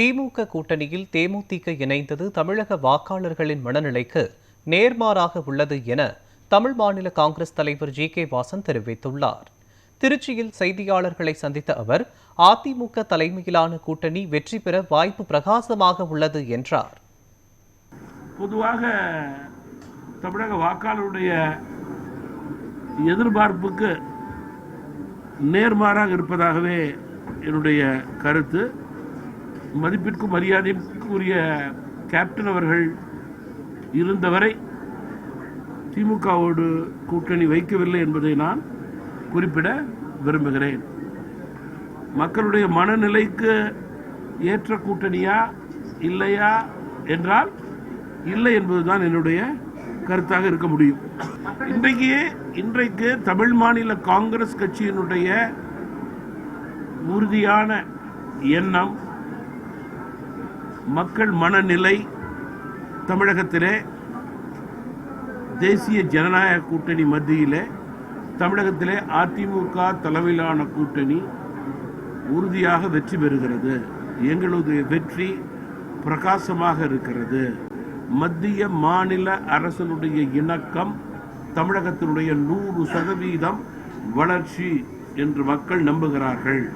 திமுக கூட்டணியில் தேமுதிக இணைந்தது தமிழக வாக்காளர்களின் மனநிலைக்கு நேர்மாறாக உள்ளது என தமிழ் மாநில காங்கிரஸ் தலைவர் ஜி கே வாசன் தெரிவித்துள்ளார். திருச்சியில் செய்தியாளர்களை சந்தித்த அவர் அதிமுக தலைமையிலான கூட்டணி வெற்றி பெற வாய்ப்பு பிரகாசமாக உள்ளது என்றார். பொதுவாக தமிழக வாக்காளருடைய எதிர்பார்ப்புக்கு நேர்மாறாக இருப்பதாகவே என்னுடைய கருத்து. மதிப்பிற்கும் மரியாதைக்குரிய கேப்டன் அவர்கள் இருந்தவரை திமுகவோடு கூட்டணி வைக்கவில்லை என்பதை நான் குறிப்பிட விரும்புகிறேன். மக்களுடைய மனநிலைக்கு ஏற்ற கூட்டணியா இல்லையா என்றால் இல்லை என்பதுதான் என்னுடைய கருத்தாக இருக்க முடியும். இன்றைக்கு இன்றைக்கு தமிழ் மாநில காங்கிரஸ் கட்சியினுடைய உறுதியான எண்ணம் மக்கள் மனநிலை தமிழகத்திலே தேசிய ஜனநாயக கூட்டணி மத்தியிலே தமிழகத்திலே அதிமுக தலைமையிலான கூட்டணி உறுதியாக வெற்றி பெறுகிறது. எங்களது வெற்றி பிரகாசமாக இருக்கிறது. மத்திய மாநில அரசனுடைய இணக்கம் தமிழகத்தினுடைய நூறு சதவீதம் வளர்ச்சி என்று மக்கள் நம்புகிறார்கள்.